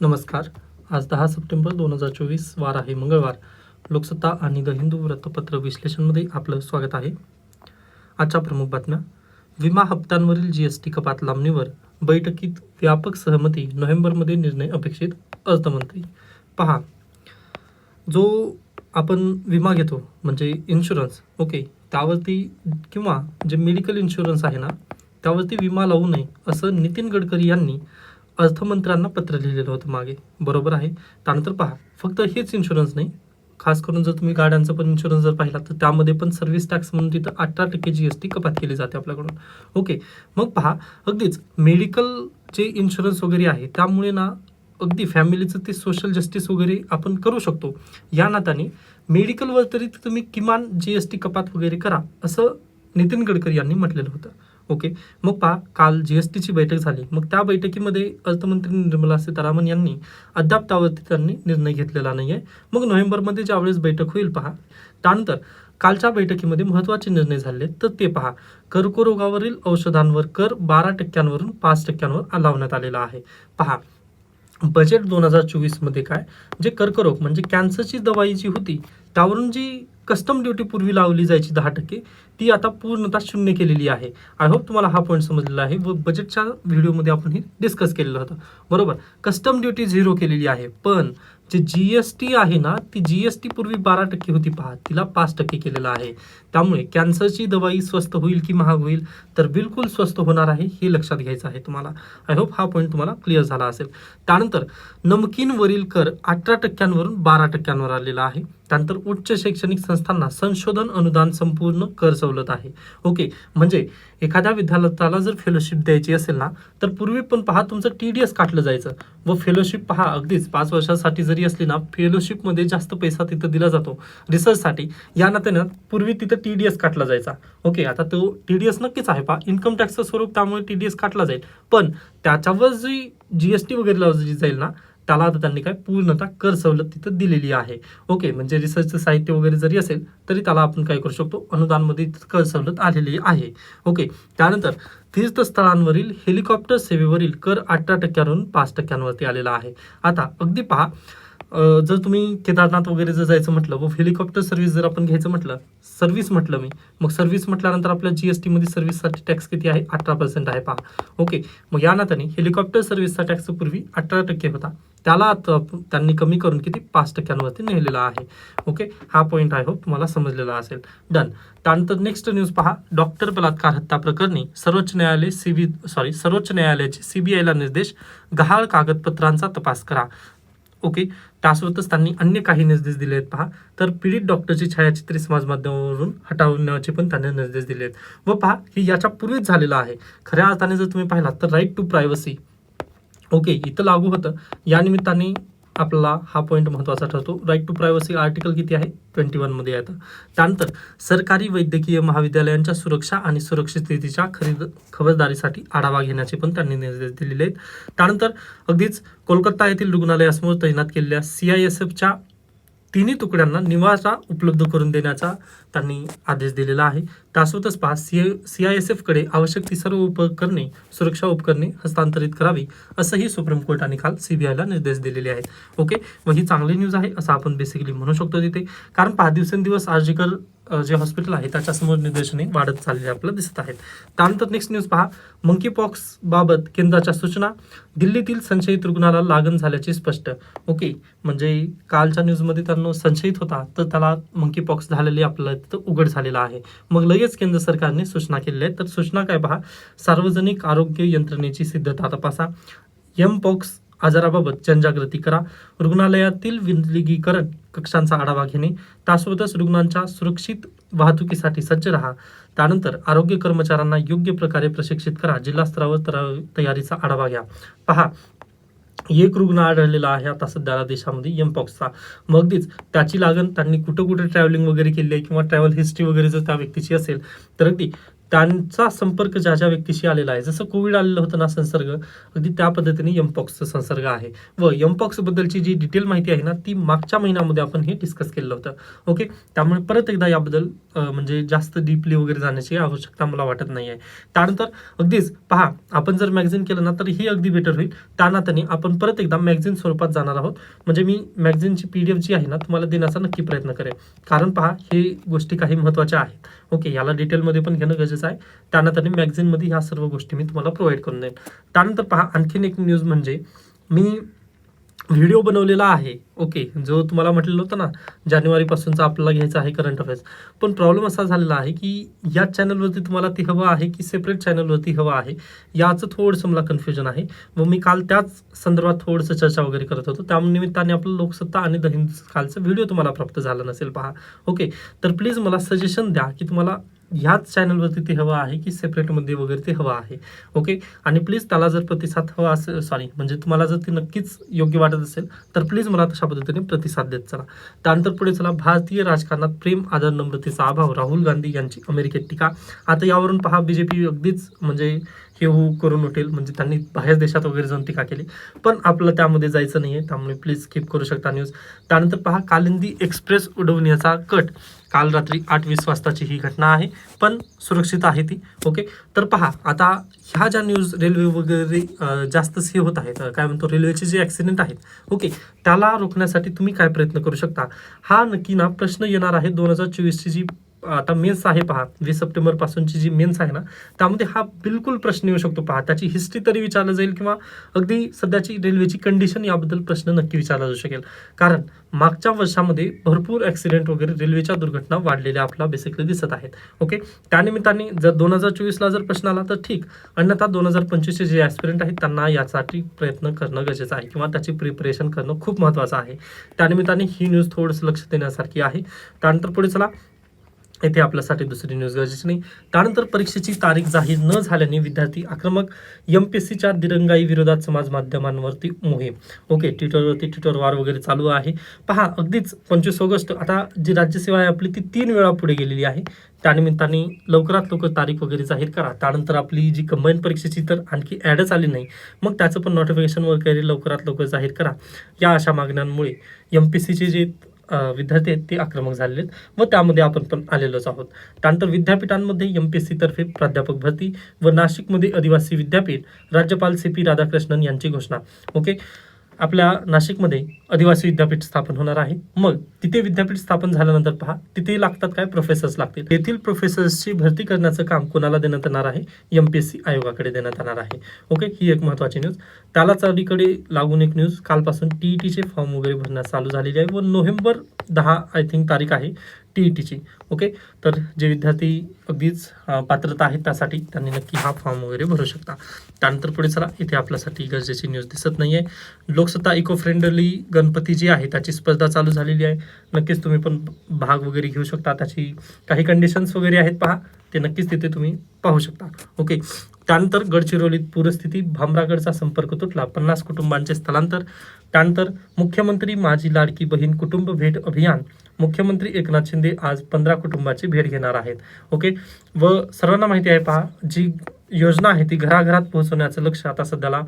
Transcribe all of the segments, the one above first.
नमस्कार. आज दहा सप्टेंबर दोन हजार चोवीस वार आहे मंगळवार. लोकसत्ता आणि द हिंदू वृत्तपत्र विश्लेषणमध्ये आपलं स्वागत आहे. आजच्या प्रमुख बातम्या. विमा हप्त्यांवरील जी एस टी कपात लांबणीवर बैठकीत व्यापक सहमती नोव्हेंबरमध्ये निर्णय अपेक्षित अर्थमंत्री पहा. जो आपण विमा घेतो म्हणजे इन्शुरन्स ओके त्यावरती किंवा जे मेडिकल इन्शुरन्स आहे ना त्यावरती विमा लावू नये असं नितीन गडकरी यांनी अर्थमंत्र्यांना पत्र लिहिलेलं होतं मागे. बरोबर आहे. त्यानंतर पहा फक्त हेच इन्शुरन्स नाही. खास करून जर तुम्ही गाड्यांचा पण इन्शुरन्स जर पाहिला तर त्यामध्ये पण सर्व्हिस टॅक्स म्हणून तिथं अठरा टक्के जी एस टी कपात केली जाते आपल्याकडून. ओके मग पहा अगदीच मेडिकल जे इन्शुरन्स वगैरे आहे त्यामुळे ना अगदी फॅमिलीचं ते सोशल जस्टिस वगैरे आपण करू शकतो. या नात्याने मेडिकलवर तरी तुम्ही किमान जी एस टी कपात वगैरे करा असं नितीन गडकरी यांनी म्हटलेलं होतं. ओके. मग पहा काल जी एस टीची बैठक झाली. मग त्या बैठकीमध्ये अर्थमंत्री निर्मला सीतारामन यांनी अद्याप त्यावरती त्यांनी निर्णय घेतलेला नाही आहे मग नोव्हेंबरमध्ये ज्यावेळेस बैठक होईल पहा त्यानंतर कालच्या बैठकीमध्ये महत्त्वाचे निर्णय झाले. तर ते पहा कर्करोगावरील औषधांवर कर बारा टक्क्यांवरून पाच टक्क्यांवर लावण्यात आलेला आहे. पहा बजेट दोन हजार चोवीसमध्ये काय? जे कर्करोग म्हणजे कॅन्सरची दवाई जी होती त्यावरून जी कस्टम ड्युटी पूर्वी लावली जायची दहा टक्के ती आता पूर्णतः शून्य केलेली आहे. आय होप तुम्हाला हा पॉईंट समजलेला आहे. व बजेटच्या व्हिडिओमध्ये आपण हे डिस्कस केलेलं होतं. बरोबर? कस्टम ड्युटी झिरो केलेली आहे. पण जे जी एस टी आहे ना ती जी एस टी पूर्वी बारा टक्के होती पहा. तिला पाच टक्के केलेलं आहे. त्यामुळे कॅन्सरची दवाई स्वस्त होईल की महाग होईल तर बिलकुल स्वस्त होणार आहे हे लक्षात घ्यायचं आहे तुम्हाला. आय होप हा पॉईंट तुम्हाला क्लिअर झाला असेल. त्यानंतर नमकीनवरील कर अठरा टक्क्यांवरून बारा टक्क्यांवर आलेला आहे. त्यानंतर उच्च शैक्षणिक संस्थांना संशोधन अनुदान संपूर्ण कर सवलत आहे. ओके म्हणजे एखाद्या विद्यार्थ्याला जर फेलोशिप द्यायची असेल ना तर पूर्वी पण पहा तुमचं टी डी एस काटलं जायचं. व फेलोशिप पहा अगदीच पाच वर्षासाठी जरी असली ना फेलोशिपमध्ये जास्त पैसा तिथं दिला जातो. रिसर्चसाठी या नात्यानं पूर्वी तिथं टी डी एस काटला जायचा. ओके आता तो टी डी एस नक्कीच आहे पहा. इन्कम टॅक्सचं स्वरूप त्यामुळे टी डी एस काटला जाईल. पण त्याच्यावर जी जी एस टी वगैरे जी जाईल ना त्याला आता त्यांनी काय पूर्णतः कर सवलत तिथं दिलेली आहे. ओके म्हणजे रिसर्चचं साहित्य वगैरे जरी असेल तरी त्याला आपण काय करू शकतो? अनुदानमध्ये कर सवलत आलेली आहे. ओके त्यानंतर तीर्थस्थळांवरील हेलिकॉप्टर सेवेवरील कर अठरा टक्क्यांवरून पाच टक्क्यांवरती आलेला आहे. आता अगदी पहा जर तुम्ही केदारनाथ वगैरे जर जायचं म्हटलं व हेलिकॉप्टर सर्व्हिस जर आपण घ्यायचं म्हटलं सर्व्हिस म्हटलं मी. मग सर्व्हिस म्हटल्यानंतर आपल्या जी एस टीमध्ये सर्व्हिससाठी टॅक्स किती आहे? अठरा पर्सेंट आहे पहा. ओके मग या नात्याने हेलिकॉप्टर सर्व्हिसचा टॅक्स पूर्वी अठरा टक्के होता. त्याला आता त्यांनी कमी करून किती? पाच टक्क्यांवरती नेलेला आहे. ओके हा पॉईंट आय होप तुम्हाला समजलेला असेल. डन त्यानंतर नेक्स्ट न्यूज पहा. डॉक्टर बलात्कार हत्या प्रकरणी सर्वोच्च न्यायालय सीबी सॉरी सर्वोच्च न्यायालयाचे सीबीआयला निर्देश. गहाळ कागदपत्रांचा तपास करा. ओके त्यासोबतच त्यांनी अन्य काही निर्देश दिले आहेत. पहा तर पीडित डॉक्टरची छायाचित्रे समाज माध्यमावरून हटवण्याचे पण त्यांनी निर्देश दिले आहेत. व पहा हे याच्या पूर्वीच झालेलं आहे. खऱ्या अर्थाने जर तुम्ही पाहिलात तर राईट टू प्रायव्हसी ओके इथं लागू होतं. या निमित्ताने आपला हा पॉईंट महत्त्वाचा ठरतो. राईट टू प्रायव्हसी आर्टिकल किती आहे? ट्वेंटी वनमध्ये येतं त्यानंतर सरकारी वैद्यकीय महाविद्यालयांच्या सुरक्षा आणि सुरक्षिततेच्या खरीद खबरदारीसाठी आढावा घेण्याचे पण त्यांनी निर्देश दिलेले आहेत. त्यानंतर अगदीच कोलकाता येथील रुग्णालयासमोर तैनात केलेल्या सी आय एस एफच्या तिन्ही तुकड्यांना निवासा उपलब्ध करून देण्याचा त्यांनी आदेश दिलेला आहे. त्यासोबतच पहा सी सी आय एस एफकडे आवश्यक ती सर्व उपकरणे सुरक्षा उपकरणे हस्तांतरित करावी असंही सुप्रीम कोर्टाने काल सीबीआयला निर्देश दिलेले आहेत. ओके? मग ही चांगली न्यूज आहे असं आपण बेसिकली म्हणू शकतो तिथे. कारण पहा दिवसेंदिवस आर्जिकल जे हॉस्पिटल आहे त्याच्यासमोर निर्देशने वाढत चाललेले आपल्याला दिसत आहेत. त्यानंतर नेक्स्ट न्यूज पहा. मंकी पॉक्स बाबत केंद्राच्या सूचना. दिल्लीतील संशयित रुग्णाला लागण झाल्याचे स्पष्ट. ओके म्हणजे कालच्या न्यूजमध्ये त्यांना संशयित होता तर त्याला मंकी पॉक्स झालेले आपल्याला तिथं उघड झालेला आहे. मग लगेच केंद्र सरकारने सूचना केलेल्या आहेत. तर सूचना काय पहा? सार्वजनिक आरोग्य यंत्रणेची सिद्धता तपासा. एम पॉक्स आजाराबाबत जनजागृती करा. रुग्णालयातील विलगीकरण कक्षांचा आढावा घेणे. त्यासोबतच रुग्णांच्या सुरक्षित वाहतुकीसाठी सज्ज राहा. त्यानंतर आरोग्य कर्मचाऱ्यांना योग्य प्रकारे प्रशिक्षित करा. जिल्हा स्तरावर तयारीचा आढावा घ्या. पहा एक रुग्ण आढळलेला आहे आता सध्याला देशामध्ये एमपॉक्सचा मग अगदीच त्याची लागण त्यांनी कुठं कुठे ट्रॅव्हलिंग वगैरे केली आहे किंवा ट्रॅव्हल हिस्ट्री वगैरे जर त्या व्यक्तीची असेल तर अगदी त्यांचा संपर्क ज्या ज्या व्यक्तीशी आलेला आहे जसं कोविड आलेलं होतं ना संसर्ग अगदी त्या पद्धतीने यमपॉक्सचा संसर्ग आहे. व यमपॉक्सबद्दलची जी डिटेल माहिती आहे ना ती मागच्या महिन्यामध्ये आपण हे डिस्कस केलं होतं. ओके त्यामुळे परत एकदा याबद्दल म्हणजे जास्त डीपली वगैरे जाण्याची आवश्यकता मला वाटत नाही आहे त्यानंतर अगदीच पहा आपण जर मॅगझिन केलं ना तर ही अगदी बेटर होईल. त्या नात्याने आपण परत एकदा मॅगझिन स्वरूपात जाणार आहोत. म्हणजे मी मॅगझिनची पी डी एफ जी आहे ना तुम्हाला देण्याचा नक्की प्रयत्न करेन. कारण पहा हे गोष्टी काही महत्त्वाच्या आहेत. ओके याला डिटेलमध्ये पण घेणं गरजेचं आहे. त्यानंतर नात्याने मॅगझिनमध्ये ह्या सर्व गोष्टी मी तुम्हाला प्रोव्हाइड करून देईन. त्यानंतर पहा आणखीन एक न्यूज म्हणजे मी व्हिडिओ बनवलेला आहे. ओके जो तुम्हाला म्हटलेलं होतं ना जानेवारीपासूनचा आपल्याला घ्यायचा आहे करंट अफेअर्स पण प्रॉब्लेम असा झालेला आहे की या चॅनलवरती तुम्हाला ती हवं आहे की सेपरेट चॅनलवरती हवं आहे याचं थोडंसं मला कन्फ्युजन आहे. मग मी काल त्याच संदर्भात थोडंसं चर्चा वगैरे करत होतो. त्या निमित्ताने आपलं लोकसत्ता आणि द हिंद कालचं व्हिडिओ तुम्हाला प्राप्त झाला नसेल पहा. ओके तर प्लीज मला सजेशन द्या की तुम्हाला ह्याच चॅनलवरती ते हवं आहे की सेपरेटमध्ये वगैरे ते हवं आहे. ओके आणि प्लीज त्याला जर प्रतिसाद हवा असेल सॉरी म्हणजे तुम्हाला जर ते नक्कीच योग्य वाटत असेल तर प्लीज मला तशा पद्धतीने प्रतिसाद देत चला. त्यानंतर पुढे चला भारतीय राजकारणात प्रेम आदर नम्रतेचा अभाव. राहुल गांधी यांची अमेरिकेत टीका. आता यावरून पहा बी जे पी अगदीच म्हणजे हे हो करून उठेल. म्हणजे त्यांनी बाहेर देशात वगैरे जाऊन टीका केली. पण आपलं त्यामध्ये जायचं नाही आहे त्यामुळे प्लीज स्किप करू शकता न्यूज त्यानंतर पहा कालिंदी एक्सप्रेस उडवण्याचा कट. काल रात्री आठ वीस वाजताची ही घटना आहे पण सुरक्षित आहे ती. ओके? तर पहा आता ह्या ज्या न्यूज रेल्वे वगैरे जास्तच हे होत आहेत काय म्हणतो रेल्वेचे जे ॲक्सिडेंट आहेत ओके? त्याला रोखण्यासाठी तुम्ही काय प्रयत्न करू शकता? हा नक्की ना प्रश्न येणार आहे दोन हजार चोवीसची जी आता मेन्स आहे पहा वीस सप्टेंबर पासूनची जी मेन्स आहे ना त्यामध्ये हा बिलकुल प्रश्न येऊ शकतो पहा. त्याची हिस्ट्री तरी विचारलं जाईल किंवा अगदी सध्याची रेल्वेची कंडिशन याबद्दल प्रश्न नक्की विचारला जाऊ शकेल. कारण मागच्या वर्षामध्ये भरपूर ॲक्सिडेंट वगैरे रेल्वेच्या दुर्घटना वाढलेल्या आपला बेसिकली दिसत आहेत. ओके त्यानिमित्ताने जर दोन हजार चोवीसला जर प्रश्न आला तर ठीक. अन्यथा दोन हजार पंचवीसचे जे ॲस्पिरंट आहेत त्यांना यासाठी प्रयत्न करणं गरजेचं आहे किंवा त्याची प्रिपरेशन करणं खूप महत्त्वाचं आहे. त्यानिमित्ताने ही न्यूज थोडंसं लक्ष देण्यासारखी आहे. त्यानंतर पुढे चला. येथे आपल्यासाठी दुसरी न्यूज गरजेची नाही. त्यानंतर परीक्षेची तारीख जाहीर न झाल्याने विद्यार्थी आक्रमक एम पी एस सीच्या दिरंगाई विरोधात समाज माध्यमांवरती मोहीम. ओके ट्विटरवरती ट्विटर वार वगैरे चालू आहे. पहा अगदीच पंचवीस ऑगस्ट आता जी राज्यसेवा आहे आपली ती तीन वेळा पुढे गेलेली आहे. त्यानिमित्ताने लवकरात लवकर तारीख वगैरे जाहीर करा. त्यानंतर आपली जी कंबाईन परीक्षेची तर आणखी ॲडच आली नाही. मग त्याचं पण नोटिफिकेशन वगैरे लवकरात लवकर जाहीर करा. या अशा मागण्यांमुळे एम पी सीचे जे विद्यार्थी आहेत ते आक्रमक झालेले आहेत. व त्यामध्ये आपण पण आलेलोच आहोत. त्यानंतर विद्यापीठांमध्ये एम पी एस सीतर्फे प्राध्यापक भरती व नाशिकमध्ये आदिवासी विद्यापीठ राज्यपाल सी पी राधाकृष्णन यांची घोषणा. ओके? आपल्या नाशिकमध्ये आदिवासी विद्यापीठ स्थापन होणार आहे. मग तिथे विद्यापीठ स्थापन झाल्यानंतर पहा तिथे लागतात काय प्रोफेसर्स लागतील? तेथील प्रोफेसर्सची भरती करण्याचं काम कोणाला देण्यात येणार आहे? एम पी एस सी आयोगाकडे देण्यात येणार आहे. ओके ही एक महत्त्वाची न्यूज त्यालाच अलीकडे लागून एक न्यूज कालपासून टी ई टीचे फॉर्म वगैरे भरण्यास चालू झालेली आहे व नोव्हेंबर दहा आय थिंक तारीख आहे. टी ई टीची ओके? तर जे विद्यार्थी अगदीच पात्रता आहेत त्यासाठी त्यांनी नक्की हा फॉर्म वगैरे भरू शकता. त्यानंतर पुढे चला इथे आपल्यासाठी गरजेची न्यूज दिसत नाही आहे लोकसत्ता इको फ्रेंडली गणपती जी आहे त्याची स्पर्धा चालू झालेली आहे. नक्कीच तुम्ही पण भाग वगैरे घेऊ शकता. त्याची काही कंडिशन्स वगैरे आहेत पहा. ते नक्कीच तिथे तुम्ही पाहू शकता. ओके? त्यानंतर गडचिरोलीत पूरस्थिती. भामरागडचा संपर्क तुटला. पन्नास कुटुंबांचे स्थलांतर. त्यानंतर मुख्यमंत्री माझी लाडकी बहीण कुटुंब भेट अभियान. मुख्यमंत्री एकनाथ शिंदे आज पंधरा कुटुंबाची भेट घेणार आहेत. ओके? व सर्वांना माहिती आहे पहा जी योजना आहे ती घराघरात पोहोचवण्याचं लक्ष आता सध्याला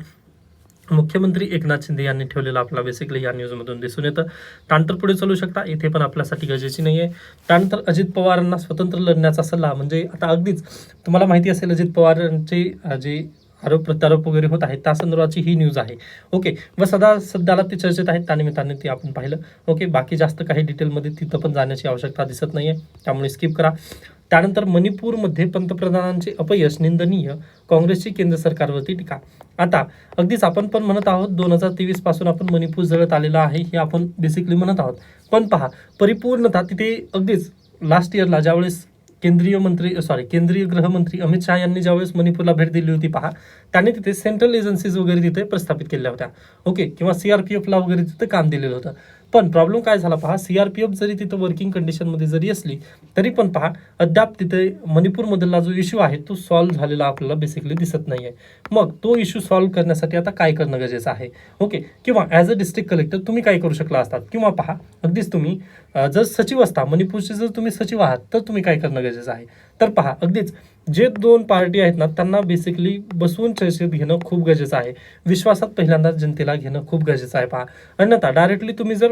मुख्यमंत्री एकनाथ शिंदे यांनी ठेवलेला आपला बेसिकली या न्यूजमधून दिसून येतं. त्यानंतर पुढे चालू शकता इथे पण आपल्यासाठी गरजेची नाही आहे त्यानंतर अजित पवारांना स्वतंत्र लढण्याचा सल्ला म्हणजे आता अगदीच तुम्हाला माहिती असेल अजित पवारांची जी जे आरोप प्रत्यारोप वगैरे होत आहेत. त्या संदर्भाची ही न्यूज आहे. ओके व सदा सध्याला ते चर्चेत आहेत. त्यानिमित्ताने ते आपण पाहिलं. ओके बाकी जास्त काही डिटेलमध्ये तिथं पण जाण्याची आवश्यकता दिसत नाही आहे त्यामुळे स्किप करा. त्यानंतर मणिपूरमध्ये पंतप्रधानांचे अपयश निंदनीय. काँग्रेसची केंद्र सरकारवरती टीका. आता अगदीच आपण पण म्हणत आहोत दोन हजार तेवीसपासून आपण मणिपूर जळत आलेला आहे हे आपण बेसिकली म्हणत आहोत. पण पहा परिपूर्णता तिथे अगदीच लास्ट इयरला ज्यावेळेस केंद्रीय मंत्री सॉरी केंद्रीय गृहमंत्री अमित शहा यांनी ज्यावेळेस मणिपूरला भेट दिली होती पहा त्यांनी तिथे सेंट्रल एजन्सीज वगैरे तिथे प्रस्थापित केल्या होत्या. ओके किंवा सीआरपीएफला वगैरे तिथे काम दिलेलं होतं. पण प्रॉब्लेम काय झाला पहा सी आर पी एफ जरी तिथं वर्किंग कंडिशनमध्ये जरी असली तरी पण पहा अद्याप तिथे मणिपूरमधला जो इश्यू आहे तो सॉल्व्ह झालेला आपल्याला बेसिकली दिसत नाही आहे मग तो इश्यू सॉल्व्ह करण्यासाठी आता काय करणं गरजेचं आहे? ओके किंवा ॲज अ डिस्ट्रिक्ट कलेक्टर तुम्ही काय करू शकला असतात? किंवा पहा अगदीच तुम्ही जर सचिव असता मणिपूरचे जर तुम्ही सचिव आहात तर तुम्ही काय करणं गरजेचं आहे? तर पहा अगदीच जे दोन पार्टी आहेत ना त्यांना बेसिकली बसवून चर्चेत घेणं खूप गरजेचं आहे. विश्वासात पहिल्यांदा जनतेला घेणं खूप गरजेचं आहे पहा. अन्यथा डायरेक्टली तुम्ही जर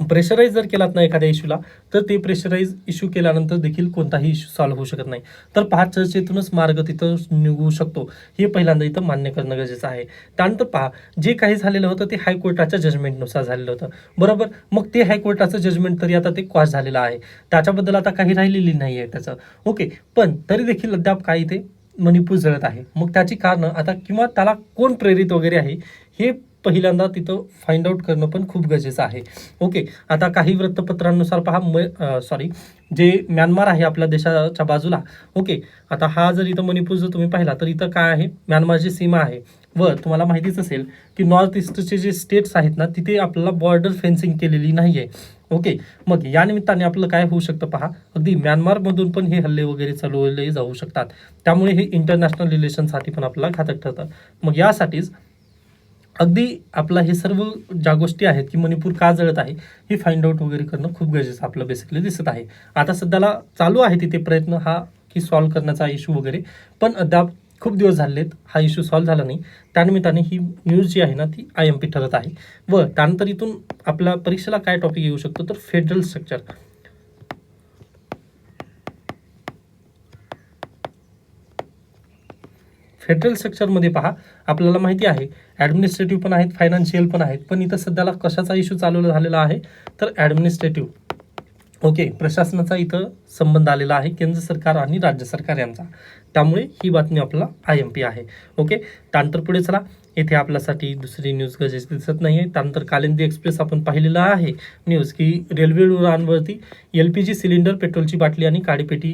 प्रेशराईज जर केलात ना एखाद्या इश्यूला तर ते प्रेशराईज इश्यू केल्यानंतर देखील कोणताही इश्यू सॉल्व्ह होऊ शकत नाही. तर पहा चर्चेतूनच मार्ग तिथं निघू शकतो. हे पहिल्यांदा इथं मान्य करणं गरजेचं आहे. त्यानंतर पहा जे काही झालेलं होतं ते हायकोर्टाच्या जजमेंटनुसार झालेलं होतं. बरोबर? मग ते हायकोर्टाचं जजमेंट तरी आता ते क्वाश झालेलं आहे. त्याच्याबद्दल आता काही राहिलेली नाही आहे त्याचं. ओके पण तरी देखील अद्याप काही ते मणिपूर जळत आहे. मग त्याची कारणं आता किंवा त्याला कोण प्रेरित वगैरे आहे हे पहिल्यांदा तिथं फाइंड आउट करणं पण खूप गरजेचं आहे. ओके आता काही वृत्तपत्रांनुसार पहा म सॉरी जे म्यानमार आहे आपल्या देशाच्या बाजूला ओके आता हा जर इथं मणिपूर जर तुम्ही पाहिला तर इथं काय आहे? म्यानमारची सीमा आहे. व तुम्हाला माहितीच असेल की नॉर्थ ईस्टचे जे स्टेट्स आहेत ना तिथे आपल्याला बॉर्डर फेन्सिंग केलेली नाही आहे ओके मग या निमित्ताने आपलं काय होऊ शकतं पहा? अगदी म्यानमारमधून पण हे हल्ले वगैरे चालवले जाऊ शकतात. त्यामुळे हे इंटरनॅशनल रिलेशनसाठी पण आपल्याला घातक ठरतं. मग यासाठीच अगदी आपला हे सर्व ज्या गोष्टी आहेत की मणिपूर का जळत आहे हे फाइंड आउट वगैरे करणं खूप गरजेचं आपलं बेसिकली दिसत आहे. आता सध्याला चालू आहे तिथे प्रयत्न हा की सॉल्व्ह करण्याचा इश्यू वगैरे पण अद्याप खूप दिवस झालेत हा इश्यू सॉल्व्ह झाला नाही. त्यानिमित्ताने ही न्यूज जी आहे ना ती आय एम पी ठरत आहे. व त्यानंतर इथून आपल्या परीक्षेला काय टॉपिक येऊ शकतो तर फेडरल स्ट्रक्चर फेडरल स्ट्रक्चरमध्ये पहा आपल्याला माहिती आहे ॲडमिनिस्ट्रेटिव्ह पण आहेत फायनान्शियल पण आहेत पण इथं सध्याला कशाचा इश्यू चालू झालेला आहे? तर ॲडमिनिस्ट्रेटिव्ह ओके प्रशासनाचा इथं संबंध आलेला आहे केंद्र सरकार आणि राज्य सरकार यांचा. त्यामुळे ही बातमी आपला आय एम पी आहे. ओके त्यानंतर पुढे चला. येथे आपल्यासाठी दुसरी न्यूज गरजेची दिसत नाही आहे त्यानंतर कालिंदी एक्सप्रेस आपण पाहिलेलं आहे. न्यूज की रेल्वे रुळांवरती एल पी जी सिलेंडर पेट्रोलची बाटली आणि काडीपेटी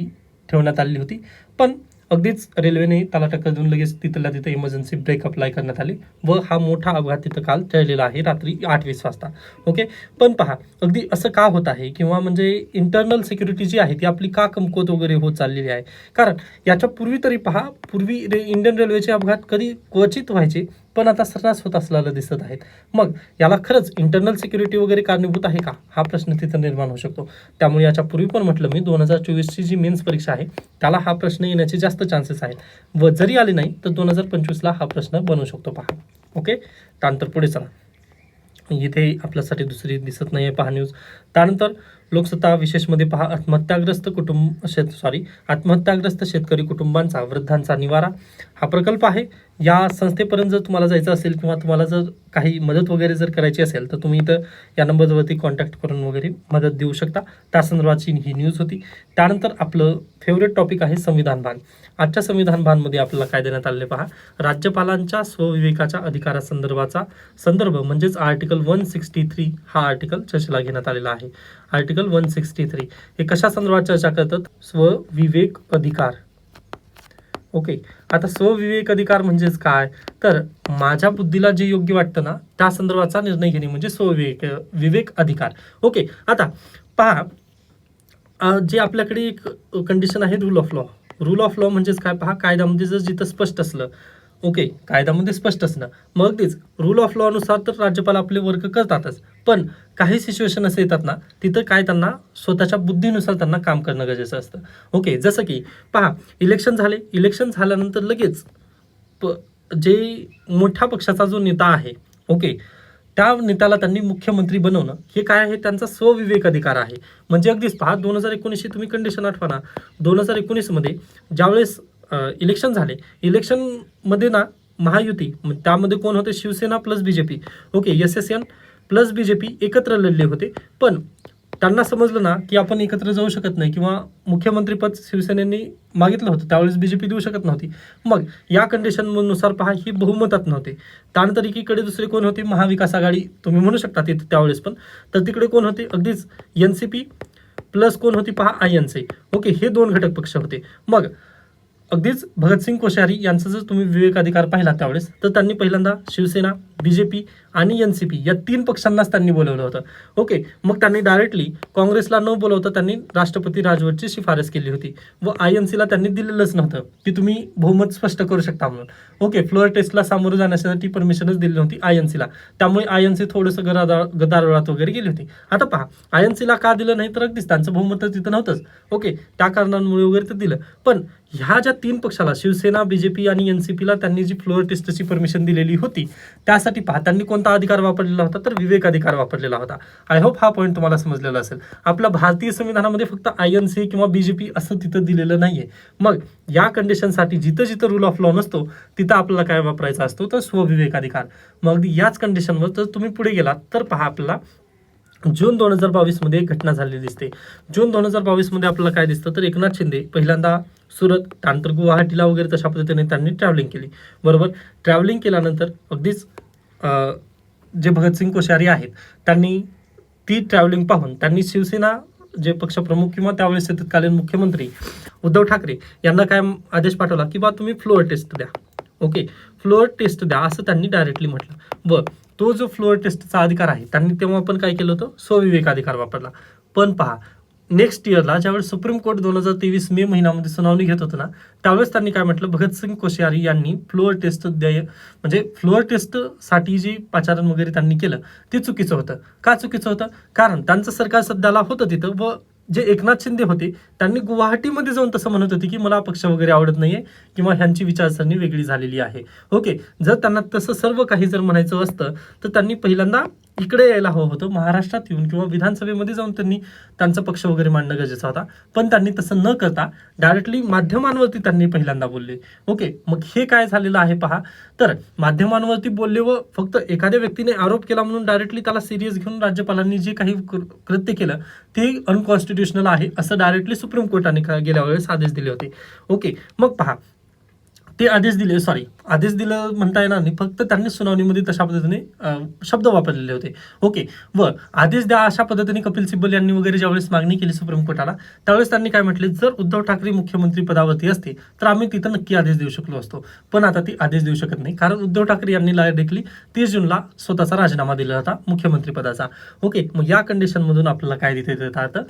ठेवण्यात आलेली होती. पण अगदीच रेल्वेने त्याला टक्कर देऊन लगेच तिथल्या तिथं इमर्जन्सी ब्रेक अप्लाय करण्यात आली व हा मोठा अपघात तिथं काल टळलेला आहे रात्री आठ वीस वाजता. ओके पण पहा अगदी असं का होत आहे किंवा म्हणजे इंटरनल सिक्युरिटी जी आहे ती आपली का कमकुवत वगैरे होत चाललेली आहे? कारण याच्या पूर्वी तरी पहा पूर्वी रे इंडियन रेल्वेचे अपघात कधी क्वचित व्हायचे पण आता सर्रास होत असलेलं दिसत आहेत. मग याला खरंच इंटरनल सिक्युरिटी वगैरे कारणीभूत आहे का? हा प्रश्न तिथं निर्माण होऊ शकतो. त्यामुळे याच्या पूर्वी पण म्हटलं मी दोन हजार चोवीसची जी मेन्स परीक्षा आहे त्याला हा प्रश्न येण्याचे जास्त चान्सेस आहेत. व जरी आले नाही तर दोन हजार पंचवीसला हा प्रश्न बनू शकतो पहा. ओके? त्यानंतर पुढे चला. इथे आपल्यासाठी दुसरी दिसत नाही आहे पहा न्यूज त्यानंतर लोकसत्ता विशेषमध्ये पहा आत्महत्याग्रस्त कुटुंब शेत सॉरी आत्महत्याग्रस्त शेतकरी कुटुंबांचा वृद्धांचा निवारा. हा प्रकल्प आहे. या संस्थेपर्यंत जर तुम्हाला जायचं असेल किंवा तुम्हाला जर काही मदत वगैरे जर करायची असेल तर तुम्ही इथं या नंबरवरती कॉन्टॅक्ट करून वगैरे मदत देऊ शकता. त्या संदर्भाची ही न्यूज होती. त्यानंतर आपलं फेवरेट टॉपिक आहे संविधान भान. आजच्या संविधान भानमध्ये आपल्याला काय देण्यात आले पहा. राज्यपालांच्या स्वविवेकाच्या अधिकारासंदर्भाचा संदर्भ म्हणजेच आर्टिकल वन सिक्स्टी थ्री हा आर्टिकल चर्चेला घेण्यात आलेला आहे. आर्टिकल वन सिक्स्टी थ्री हे कशा संदर्भात चर्चा करतात? स्वविवेक अधिकार. ओके आता स्वविवेक अधिकार म्हणजेच काय? तर माझ्या बुद्धीला जे योग्य वाटतं ना त्या संदर्भाचा निर्णय घेणे म्हणजे स्वविवेक विवेक अधिकार. ओके आता पहा जे आपल्याकडे एक कंडिशन आहे rule of law rule of law म्हणजेच काय? पहा कायद्यामध्ये म्हणजे जर जिथं स्पष्ट असलं ओके कायद्यामध्ये स्पष्ट असणं. मग अगदीच रूल ऑफ लॉनुसार तर राज्यपाल आपले वर्क करतातच. पण काही सिच्युएशन असे येतात ना तिथं काय त्यांना स्वतःच्या बुद्धीनुसार त्यांना काम करणं गरजेचं असतं. ओके जसं की पहा इलेक्शन झाले. इलेक्शन झाल्यानंतर लगेच प जे मोठ्या पक्षाचा जो नेता आहे ओके त्या नेत्याला त्यांनी मुख्यमंत्री बनवणं हे काय आहे? त्यांचा स्वविवेक अधिकार आहे. म्हणजे अगदीच पहा दोन हजार एकोणीसची तुम्ही कंडिशन आठवा ना. दोन हजार एकोणीसमध्ये ज्यावेळेस इलेक्शन झाले. इलेक्शनमध्ये ना महायुती त्यामध्ये कोण होते? Shiv Sena plus B J P okay S S N plus B J P एकत्र लढले होते. पण त्यांना समजलं ना की आपण एकत्र जाऊ शकत नाही किंवा मुख्यमंत्रीपद शिवसेनेने मागितलं होतं त्यावेळेस बी जे पी देऊ शकत नव्हती. मग या कंडिशननुसार पहा ही बहुमतात नव्हते. त्यानंतर एकीकडे दुसरे कोण होते? महाविकास आघाडी तुम्ही म्हणू शकता तिथे त्यावेळेस पण. तर तिकडे कोण होते? अगदीच एन सी पी प्लस कोण होती? पहा आय एन सी ओके हे दोन घटक पक्ष होते. मग अगदीच भगतसिंग कोश्यारी यांचा जर तुम्ही विवेक अधिकार पाहिला त्यावेळेस तर त्यांनी पहिल्यांदा शिवसेना बी जे पी आणि एन सी पी या तीन पक्षांनाच त्यांनी बोलवलं होतं. ओके मग त्यांनी डायरेक्टली काँग्रेसला न बोलवता त्यांनी राष्ट्रपती राजवटची शिफारस केली होती. व आय एन सीला त्यांनी दिलेलंच नव्हतं की तुम्ही बहुमत स्पष्ट करू शकता म्हणून. ओके फ्लोअर टेस्टला सामोरं जाण्यासाठी परमिशनच दिली नव्हती आय एन सीला त्यामुळे आय एन सी थोडंसं गदा गदारोळात वगैरे गेली होती. आता पहा आय एन सीला का दिलं नाही? तर अगदीच त्यांचं बहुमत तिथं नव्हतंच. ओके त्या कारणांमुळे वगैरे ते दिलं. पण ह्या ज्या तीन पक्षाला शिवसेना बीजेपी आणि एन सी पीला त्यांनी जी फ्लोअर टेस्टची परमिशन दिलेली होती त्यासाठी पहा त्यांनी कोणता अधिकार वापरलेला होता तर विवेक अधिकार वापरलेला होता. आय होप हा पॉईंट तुम्हाला समजलेला असेल. आपलं भारतीय संविधानामध्ये फक्त आय एन सी किंवा बी जे पी असं तिथं दिलेलं नाहीये. मग या कंडिशनसाठी जिथं जिथं रूल ऑफ लॉ नसतो तिथं आपल्याला काय वापरायचा असतो? तर स्वविवेक अधिकार मग अगदी याच कंडिशनवर जर तुम्ही पुढे गेलात तर पहा आपल्याला जून दोन हजार बावीसमध्ये एक घटना झालेली दिसते. जून दोन हजार बावीसमध्ये आपल्याला काय दिसतं? तर एकनाथ शिंदे पहिल्यांदा सुरत त्यानंतर गुवाहाटीला वगैरे तशा पद्धतीने त्यांनी ट्रॅव्हलिंग केली. बरोबर? ट्रॅव्हलिंग केल्यानंतर अगदीच जे भगतसिंग कोश्यारी आहेत त्यांनी ती ट्रॅव्हलिंग पाहून त्यांनी शिवसेना जे पक्षप्रमुख किंवा त्यावेळेस तत्कालीन मुख्यमंत्री उद्धव ठाकरे यांना काय आदेश पाठवला की बा तुम्ही फ्लोअर टेस्ट द्या. ओके फ्लोअर टेस्ट द्या असं त्यांनी डायरेक्टली म्हटलं. व तो जो फ्लोअर टेस्टचा अधिकार आहे त्यांनी तेव्हा पण काय केलं होतं? स्वविवेक अधिकार वापरला. पण पहा नेक्स्ट इयरला ज्यावेळेस सुप्रीम कोर्ट दोन हजार तेवीस मे महिन्यामध्ये सुनावणी घेत होतं ना त्यावेळेस त्यांनी काय म्हटलं भगतसिंग कोश्यारी यांनी फ्लोअर टेस्ट द्याय म्हणजे फ्लोअर टेस्टसाठी जी पाचारण वगैरे त्यांनी केलं ते चुकीचं होतं. का चुकीचं होतं? कारण त्यांचं सरकार सध्याला होतं तिथं व जे एकनाथ शिंदे होते त्यांनी गुवाहाटीमध्ये जाऊन तसं म्हणत होते की मला पक्ष वगैरे आवडत नाहीये किंवा ह्यांची विचारसरणी वेगळी झालेली आहे. ओके जर त्यांना तसं सर्व काही जर म्हणायचं असतं तर त्यांनी पहिल्यांदा इकडे यायला हवं होतं. महाराष्ट्रात येऊन किंवा विधानसभेमध्ये जाऊन त्यांनी त्यांचा पक्ष वगैरे मांडणं गरजेचा होता. पण त्यांनी तसं न करता डायरेक्टली माध्यमांवरती त्यांनी पहिल्यांदा बोलले. ओके मग हे काय झालेलं आहे पहा. तर माध्यमांवरती बोलले व फक्त एखाद्या व्यक्तीने आरोप केला म्हणून डायरेक्टली त्याला सिरियस घेऊन राज्यपालांनी जे काही कृत्य केलं ते अनकॉन्स्टिट्युशनल आहे असं डायरेक्टली सुप्रीम कोर्टाने गेल्या वेळेस आदेश दिले होते. ओके मग पहा. ते आदेश दिले सॉरी आदेश दिलं म्हणता येणार नाही. फक्त त्यांनी सुनावणीमध्ये तशा पद्धतीने शब्द वापरलेले होते. ओके. व आदेश द्या अशा पद्धतीने कपिल सिब्बल यांनी वगैरे ज्यावेळेस मागणी केली सुप्रीम कोर्टाला त्यावेळेस त्यांनी काय म्हटले जर उद्धव ठाकरे मुख्यमंत्री पदावरती असते तर आम्ही तिथं नक्की आदेश देऊ शकलो असतो. पण आता ती आदेश देऊ शकत नाही. कारण उद्धव ठाकरे यांनी डायरेक्टली तीस जूनला स्वतःचा राजीनामा दिला होता मुख्यमंत्री पदाचा. ओके. मग या कंडिशनमधून आपल्याला काय देता येतात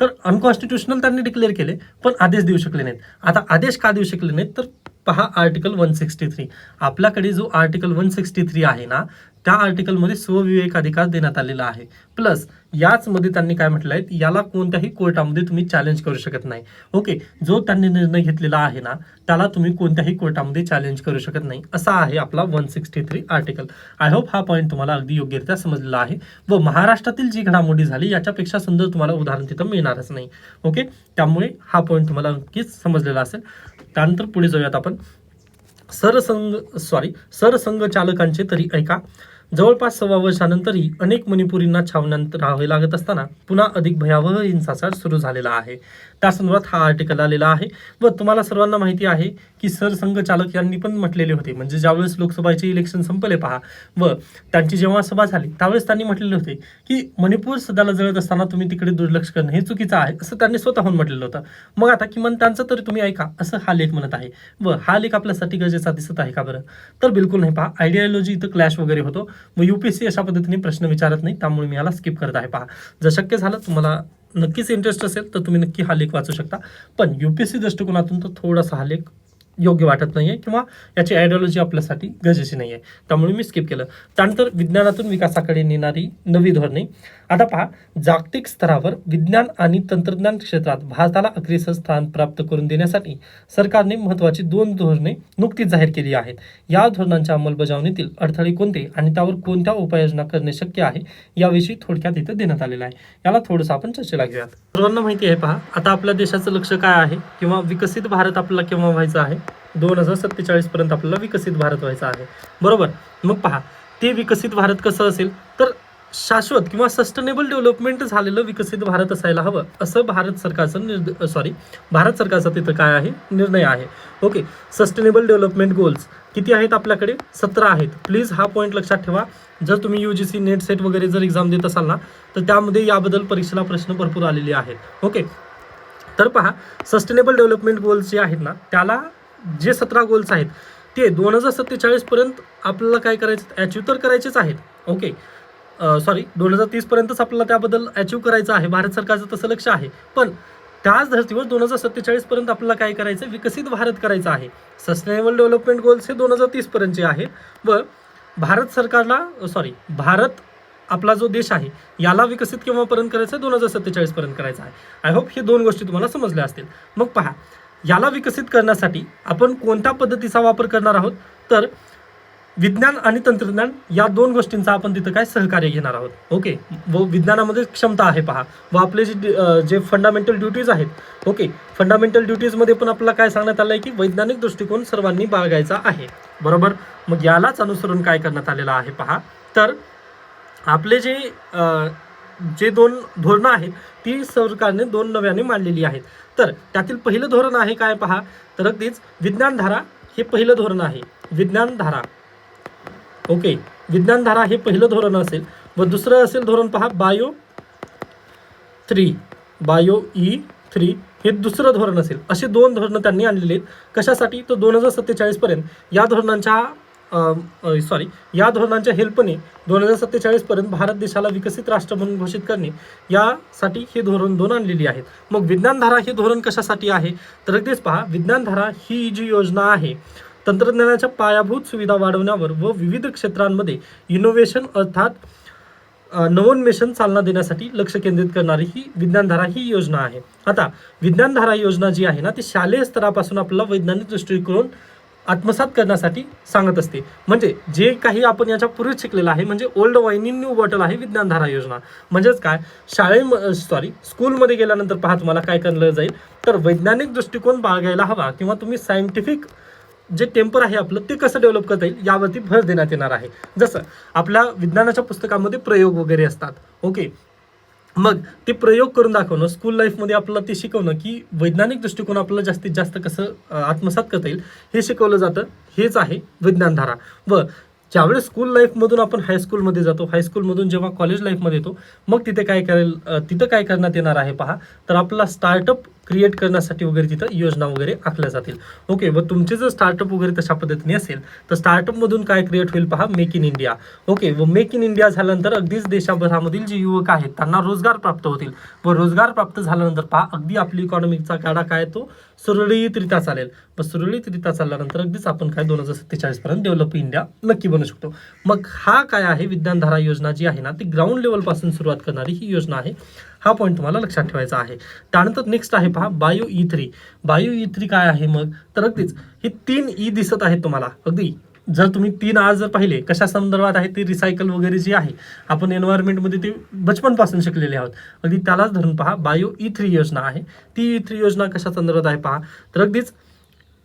तर अनकॉन्स्टिट्युशनल त्यांनी डिक्लेअर केले पण आदेश देऊ शकले नाहीत. आता आदेश का देऊ शकले नाहीत? तर पहा आर्टिकल वन सिक्स्टी थ्री आपल्याकडे जो आर्टिकल वन सिक्स्टी थ्री आहे ना त्या आर्टिकलमध्ये स्वविवेक अधिकार देण्यात आलेला आहे. प्लस याचमध्ये त्यांनी काय म्हटलं आहे याला कोणत्याही कोर्टामध्ये तुम्ही चॅलेंज करू शकत नाही. ओके जो त्यांनी निर्णय घेतलेला आहे ना त्याला तुम्ही कोणत्याही कोर्टामध्ये चॅलेंज करू शकत नाही. असा आहे आपला one sixty three article I hope हा पॉईंट तुम्हाला अगदी योग्यरित्या समजलेला आहे. व महाराष्ट्रातील जी घडामोडी झाली याच्यापेक्षा सुंदर तुम्हाला उदाहरण तिथं मिळणारच नाही. ओके त्यामुळे हा पॉईंट तुम्हाला नक्कीच समजलेला असेल. त्यानंतर पुढे जाऊयात आपण. सरसंघ सॉरी सरसंघ चालकांचे तरी ऐका. जवळपास सव्वा वर्षानंतरही अनेक मणिपुरींना छावण्यात राहावे लागत असताना पुन्हा अधिक भयावह हिंसाचार सुरू झालेला आहे. त्या संदर्भात हा आर्टिकल आलेला आहे व तुम्हाला सर्वांना माहिती आहे की सरसंघ चालक यांनी पण म्हटलेले होते. म्हणजे ज्यावेळेस लोकसभेचे इलेक्शन संपले पहा व त्यांची जेव्हा सभा झाली त्यावेळेस त्यांनी म्हटलेले होते की मणिपूर सध्याला जळत असताना तुम्ही तिकडे दुर्लक्ष करणं हे चुकीचं आहे असं त्यांनी स्वतःहून म्हटलेलं होतं. मग आता किमान त्यांचं तरी तुम्ही ऐका असं हा लेख म्हणत आहे. व हा लेख आपल्यासाठी गरजेचा दिसत आहे का बरं? तर बिलकुल नाही पहा. आयडिओलॉजी इथं क्लॅश वगैरे होतो. व युपीएससी अशा पद्धतीने प्रश्न विचारत नाही त्यामुळे मी याला स्किप करत आहे. पहा जर शक्य झालं तुम्हाला नक्कीच इंटरेस्ट असेल तर तुम्ही नक्की हा लेख वाचू शकता. पण युपीएससी दृष्टिकोनातून तर थोडासा हा लेख योग्य वाटत नाहीये किंवा याची आयडिओलॉजी आपल्यासाठी गरजेची नाही आहे त्यामुळे मी स्किप केलं. त्यानंतर विज्ञानातून विकासाकडे नेणारी नवी धोरणे. आता पहा जागतिक स्तरावर विज्ञान आणि तंत्रज्ञान क्षेत्रात भारताला अग्रेसर स्थान प्राप्त करून देण्यासाठी सरकारने महत्त्वाची दोन धोरणे नुकतीच जाहीर केली आहेत. या धोरणांच्या अंमलबजावणीतील अडथळे कोणते आणि त्यावर कोणत्या उपाययोजना करणे शक्य आहे याविषयी थोडक्यात इथं देण्यात आलेलं आहे. याला थोडंसं आपण चर्चेला घेऊयात. सर्वांना माहिती आहे पहा आता आपल्या देशाचं लक्ष काय आहे? किंवा विकसित भारत आपल्याला केव्हा व्हायचं आहे? दोन हजार सत्तेचाळीसपर्यंत आपल्याला विकसित भारत व्हायचा आहे. बरोबर? मग पहा ते विकसित भारत कसं असेल? तर शाश्वत किंवा सस्टेनेबल डेव्हलपमेंट झालेलं विकसित भारत असायला हवं. असं भारत सरकारचं निर्द सॉरी भारत सरकारचा तिथं काय आहे? निर्णय आहे. ओके सस्टेनेबल डेव्हलपमेंट गोल्स किती आहेत आपल्याकडे? सतरा आहेत. प्लीज हा पॉईंट लक्षात ठेवा. जर तुम्ही U G C NET SET वगैरे जर एक्झाम देत असाल ना तर त्यामध्ये याबद्दल परीक्षेला प्रश्न भरपूर आलेले आहेत. ओके? तर पहा सस्टेनेबल डेव्हलपमेंट गोल्स जे आहेत ना त्याला जे सतरा गोल्स आहेत ते दोन हजार सत्तेचाळीसपर्यंत आपल्याला काय करायचं? अचीव तर करायचेच आहेत. ओके सॉरी दोन हजार तीसपर्यंतच आपल्याला त्याबद्दल अचीव करायचं आहे. भारत सरकारचं तसं लक्ष आहे. पण त्याच धर्तीवर दोन हजार सत्तेचाळीसपर्यंत आपल्याला काय करायचं? आहे? विकसित भारत करायचं आहे. सस्टेनेबल डेव्हलपमेंट गोल्स हे दोन हजार तीसपर्यंतचे आहे. व भारत सरकारला सॉरी भारत आपला जो देश आहे याला विकसित केव्हापर्यंत करायचं? आहे दोन हजार सत्तेचाळीसपर्यंत करायचं आहे. आय होप हे दोन गोष्टी तुम्हाला समजल्या असतील. मग पहा याला विकसित करण्यासाठी आपण कोणत्या पद्धतीचा वापर करणार आहोत? तर विज्ञान आणि तंत्रज्ञान या दोन गोष्टींचा आपण तिथं काय सहकार्य घेणार आहोत. ओके? व विज्ञानामध्ये क्षमता आहे पहा. व आपले जे जे फंडामेंटल ड्युटीज आहेत ओके? फंडामेंटल ड्युटीजमध्ये पण आपल्याला काय सांगण्यात आलं आहे की वैज्ञानिक दृष्टिकोन सर्वांनी बाळगायचा आहे. बरोबर? मग यालाच अनुसरून काय करण्यात आलेलं आहे पहा. तर आपले जे जे दोन धोरणं आहेत ती सरकारने दोन नव्याने मांडलेली आहेत. तर त्यातील पहिलं धोरण आहे काय पहा? तर अगदीच विज्ञानधारा हे पहिलं धोरण आहे. विज्ञानधारा. ओके. विज्ञानधारा हे पहिलं धोरण असेल. व दुसरं असेल धोरण पहा bio three. Bio E three हे दुसरं धोरण असेल. असे दोन धोरणं त्यांनी आणलेली आहेत. कशासाठी? तर दोन हजार सत्तेचाळीसपर्यंत या धोरणांच्या सॉरी या धोरणांच्या हेल्पने दोन हजार सत्तेचाळीसपर्यंत भारत देशाला विकसित राष्ट्र म्हणून घोषित करणे यासाठी हे धोरण दोन आणलेली आहेत. मग विज्ञानधारा हे धोरण कशासाठी आहे? तर अगदीच पहा विज्ञानधारा ही जी योजना आहे तंत्रज्ञानाच्या पायाभूत सुविधा वाढवण्यावर व विविध क्षेत्रांमध्ये इनोव्हेशन अर्थात नवोन्मेषण चालना देण्यासाठी लक्ष केंद्रित करणारी ही विज्ञानधारा ही योजना आहे. आता विज्ञानधारा योजना जी आहे ना ती शालेय स्तरापासून आपल्याला वैज्ञानिक दृष्टिकोन आत्मसात करण्यासाठी सांगत असते. म्हणजे जे काही आपण याच्या पूर्वी शिकलेलं आहे म्हणजे old wine in new bottle आहे विज्ञानधारा योजना. म्हणजेच काय? शाळे सॉरी स्कूलमध्ये गेल्यानंतर पहा तुम्हाला काय करलं जाईल. तर वैज्ञानिक दृष्टिकोन बाळगायला हवा किंवा तुम्ही सायंटिफिक जे टेम्पर आहे आपलं ते कसं डेव्हलप करता येईल यावरती भर देण्यात येणार आहे. जसं आपल्या विज्ञानाच्या पुस्तकामध्ये प्रयोग वगैरे असतात. ओके मग ते प्रयोग करून दाखवणं स्कूल लाईफमध्ये आपल्याला ते शिकवणं की वैज्ञानिक दृष्टिकोन आपल्याला जास्तीत जास्त कसं आत्मसात करता येईल हे शिकवलं जातं. हेच आहे विज्ञानधारा व ज्यावेळेस स्कूल लाईफमधून आपण हायस्कूलमध्ये जातो हायस्कूलमधून जेव्हा कॉलेज लाईफमध्ये येतो मग तिथे काय करेल तिथं काय करण्यात येणार आहे पहा. तर आपला स्टार्टअप क्रिएट करण्यासाठी वगैरे तिथं योजना वगैरे आखल्या जातील. ओके व तुमचे जर स्टार्टअप वगैरे तशा पद्धतीने असेल तर स्टार्टअपमधून काय क्रिएट होईल पहा मेक इन इंडिया ओके व मेक इन इंडिया झाल्यानंतर अगदीच देशाभरामधील जे युवक आहेत त्यांना रोजगार प्राप्त होतील. व रोजगार प्राप्त झाल्यानंतर पहा अगदी आपली इकॉनॉमिकचा गाडा काय तो? सुरळीतरित्या चालेल. व सुरळीतरित्या चालल्यानंतर अगदीच आपण काय दोन हजार सत्तेचाळीसपर्यंत डेव्हलप इंडिया नक्की बनू शकतो. मग हा काय आहे? विज्ञानधारा योजना जी आहे ना ती ग्राउंड लेवलपासून सुरुवात करणारी ही योजना आहे. हा पॉईंट तुम्हाला लक्षात ठेवायचा आहे. त्यानंतर नेक्स्ट आहे पहा bio E three bio E three काय आहे मग? तर अगदीच हे तीन ई दिसत आहेत तुम्हाला. अगदी जर तुम्ही तीन आज जर पाहिले कशा संदर्भात आहे ती रिसायकल वगैरे जी आहे आपण एन्व्हायरमेंटमध्ये ते बचपनपासून शिकलेले आहोत. अगदी त्यालाच धरून पहा बायो ई थ्री योजना आहे. ती e ई थ्री योजना कशा संदर्भात आहे पहा? तर अगदीच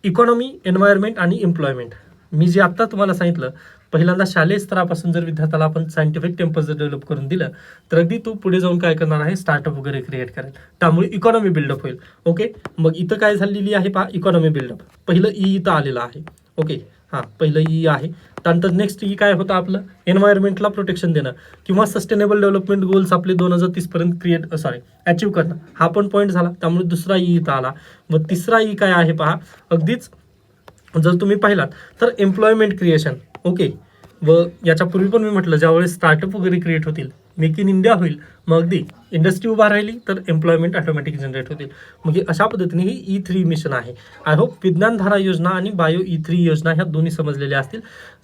इकॉनॉमी एन्व्हायरमेंट आणि एम्प्लॉयमेंट मी जे आत्ता तुम्हाला सांगितलं पहिल्यांदा शालेय स्तरापासून जर विद्यार्थ्याला आपण सायंटिफिक टेम्पल जर डेव्हलप करून दिलं तर अगदी तो पुढे जाऊन काय करणार आहे? स्टार्टअप वगैरे क्रिएट करेल. त्यामुळे इकॉनॉमी बिल्डअप होईल. ओके मग इथं काय झालेली आहे पहा इकॉनॉमी बिल्डअप पहिलं ई इथं आलेलं आहे. ओके हां पहिलं ई आहे. त्यानंतर नेक्स्ट ई e काय होतं आपलं? एन्व्हायरमेंटला प्रोटेक्शन देणं. किंवा सस्टेनेबल डेव्हलपमेंट गोल्स आपले दोन हजार तीसपर्यंत क्रिएट सॉरी अचीव करणं. हा पण पॉईंट झाला. त्यामुळे दुसरा ई इथं आला. व तिसरा ई काय आहे पहा? अगदीच जर तुम्ही पाहिलात तर एम्प्लॉयमेंट क्रिएशन ओके व याच्यापूर्वी पण मी म्हटलं ज्यावेळेस स्टार्टअप वगैरे क्रिएट होतील मेक इन इंडिया होईल मग अगदी इंडस्ट्री उभा राहिली तर एम्प्लॉयमेंट ऑटोमॅटिक जनरेट होतील. मग अशा पद्धतीने ही ई थ्री मिशन आहे. आय होप विज्ञानधारा योजना आणि बायो ई थ्री योजना ह्या दोन्ही समजलेल्या असतील.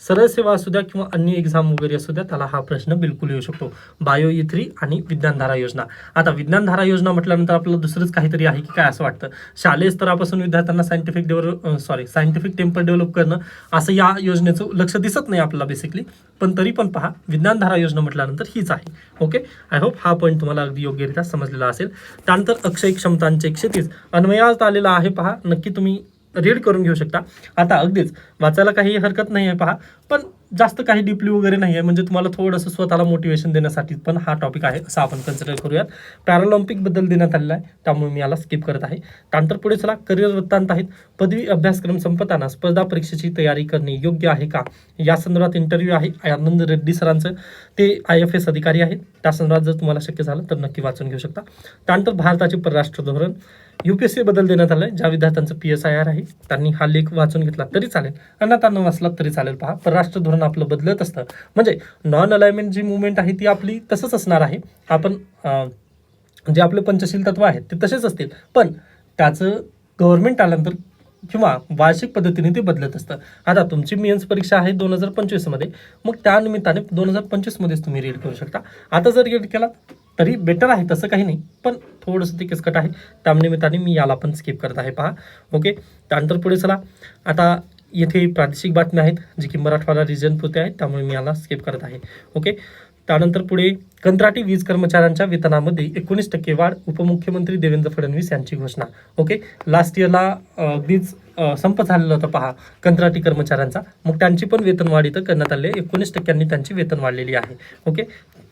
सरळ सेवा असू द्या किंवा अन्य एक्झाम वगैरे असू द्या त्याला हा प्रश्न बिलकुल येऊ शकतो. बायो ई थ्री आणि विज्ञानधारा योजना. आता विज्ञानधारा योजना म्हटल्यानंतर आपल्याला दुसरंच काहीतरी आहे की काय असं वाटतं? शालेय स्तरापासून विद्यार्थ्यांना scientific develop sorry scientific temple develop करणं असं या योजनेचं लक्ष दिसत नाही आपल्याला बेसिकली पण तरी पण पहा विज्ञानधारा योजना म्हटल्यानंतर हीच आहे. ओके आय होप हा पॉईंट तुम्हाला अगदी योग्यरित्या समजलेला असेल. त्यानंतर अक्षय क्षमतांचे क्षितिज अन्वयात आलेला आहे पहा. नक्की तुम्ही रीड करून घेऊ शकता. आता अगदीच वाचायला काही हरकत नाही आहे पहा पण जास्त काही डीपली वगैरे नाही आहे म्हणजे तुम्हाला थोडंसं स्वतःला मोटिवेशन देण्यासाठी पण हा टॉपिक आहे असं आपण कन्सिडर करूयात. पॅरालॉम्पिकबद्दल देण्यात आलेला आहे त्यामुळे मी याला स्किप करत आहे. त्यानंतर पुढे चला करिअर वृत्तांत आहेत. पदवी अभ्यासक्रम संपताना स्पर्धा परीक्षेची तयारी करणे योग्य आहे का? या संदर्भात इंटरव्ह्यू आहे आनंद रेड्डी सरांचं. ते आय एफ एस अधिकारी आहेत. त्या संदर्भात जर तुम्हाला शक्य झालं तर नक्की वाचून घेऊ शकता. त्यानंतर भारताचे परराष्ट्र धोरण. यू पी एस सी बदल देण्यात आलाय. ज्या विद्यार्थ्यांचं पी एस आय आर आहे त्यांनी हा लेख वाचून घेतला तरी चालेल. आणि त्यांना वाचला तरी चालेल. पहा परराष्ट्र धोरण आपलं बदलत असतं. म्हणजे नॉन अलाइनमेंट जी मुवमेंट आहे ती आपली तसंच असणार आहे. आपण जे आपले पंचशील तत्व आहेत ते तसेच असतील. पण त्याचं गव्हर्नमेंट आल्यानंतर किंवा वार्षिक पद्धतीने ते बदलत असतं. आता तुमची मेन्स परीक्षा आहे दोन हजार पंचवीसमध्ये. मग त्या निमित्ताने दोन हजार पंचवीसमध्येच तुम्ही रीड करू शकता. आता जर रीड केला तरी बेटर आहे तसं काही नाही. पण थोडंसं ते किचकट आहे. त्या निमित्ताने मी याला पण स्किप करत आहे पहा. ओके त्यानंतर पुढे चला. आता येथे प्रादेशिक बातम्या आहेत जे की मराठवाडा रिजन पुरते आहेत त्यामुळे मी याला स्किप करत आहे. ओके त्यानंतर पुढे कंत्राटी वीज कर्मचाऱ्यांच्या वेतनामध्ये एकोणीस टक्के वाढ उपमुख्यमंत्री देवेंद्र फडणवीस यांची घोषणा. ओके लास्ट इयरला वीज संप झालेला होता पहा कंत्राटी कर्मचाऱ्यांचा. मग त्यांची पण वेतनवाढ इथं करण्यात आली. आहे एकोणीस टक्क्यांनी त्यांची वेतन वाढलेली आहे. ओके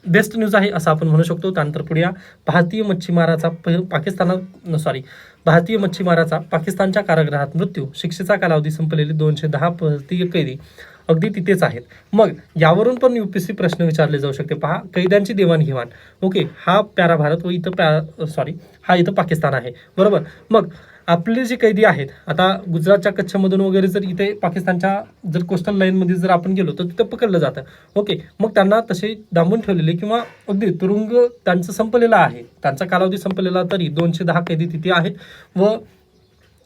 बेस्ट न्यूज आहे असं आपण म्हणू शकतो. त्यानंतर पुढे भारतीय मच्छीमाराचा प- पाकिस्तानात सॉरी भारतीय मच्छीमाराचा पाकिस्तानच्या कारागृहात मृत्यू. शिक्षेचा कालावधी संपलेले दोनशे दहा भारतीय कैदी. अगदी तिथेच आहेत. मग यावरून पण यू पी सी प्रश्न विचारले जाऊ शकते. पहा कैद्यांची देवाणघेवाण. ओके हा प्यारा भारत व इथं प्या सॉरी हा इथं पाकिस्तान आहे. बरोबर? मग आपले जे कैदी आहेत आता गुजरातच्या कच्छमधून वगैरे जर इथे पाकिस्तानच्या जर कोस्टल लाईनमध्ये जर आपण गेलो तर तिथं पकडलं जातं. ओके मग त्यांना तसे डांबून ठेवलेले किंवा अगदी तुरुंग त्यांचं संपलेला आहे. त्यांचा कालावधी संपलेला तरी दोनशे दहा कैदी तिथे आहेत. व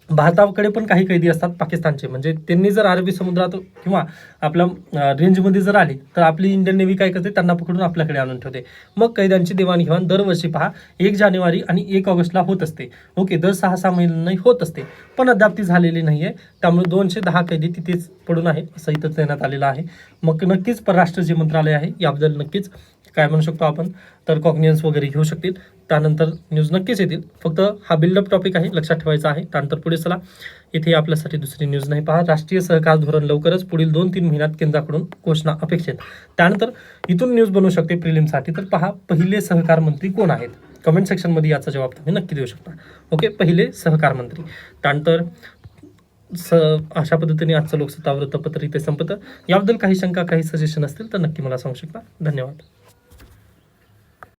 भारताकडे पण काही कैदी असतात पाकिस्तानचे. म्हणजे त्यांनी जर अरबी समुद्रात किंवा आपल्या रेंजमध्ये जर आली तर आपली इंडियन नेव्ही काय करते? त्यांना पकडून आपल्याकडे आणून ठेवते. मग कैद्यांची देवाणघेवाण दरवर्षी पहा एक जानेवारी आणि एक ऑगस्टला होत असते. ओके दर सहा सहा महिन्यांनी होत असते पण अद्याप ती झालेली नाही आहे त्यामुळे दोनशे दहा कैदी तिथेच पडून आहे असं इथं देण्यात आलेलं आहे. मग नक्कीच परराष्ट्र जे मंत्रालय आहे याबद्दल नक्कीच काय म्हणू शकतो आपण तर कॉग्नियन्स वगैरे घेऊ शकतील. त्यानंतर न्यूज नक्कीच येतील. फक्त हा बिल्डअप टॉपिक आहे लक्षात ठेवायचा आहे. त्यानंतर पुढे चला. इथे आपल्यासाठी दुसरी न्यूज नाही पहा राष्ट्रीय सहकार धोरण लवकरच पुढील दोन तीन महिन्यात केंद्राकडून घोषणा अपेक्षित त्यानंतर इथून न्यूज बनवू शकते प्रिलिमसाठी तर पहा पहिले सहकार मंत्री कोण आहेत? कमेंट सेक्शनमध्ये याचा जवाब तुम्ही नक्की देऊ शकता. ओके पहिले सहकार मंत्री. त्यानंतर स अशा पद्धतीने आजचं लोकसत्ता वृत्तपत्र इथे संपतं. याबद्दल काही शंका काही सजेशन असतील तर नक्की मला सांगू शकता. धन्यवाद.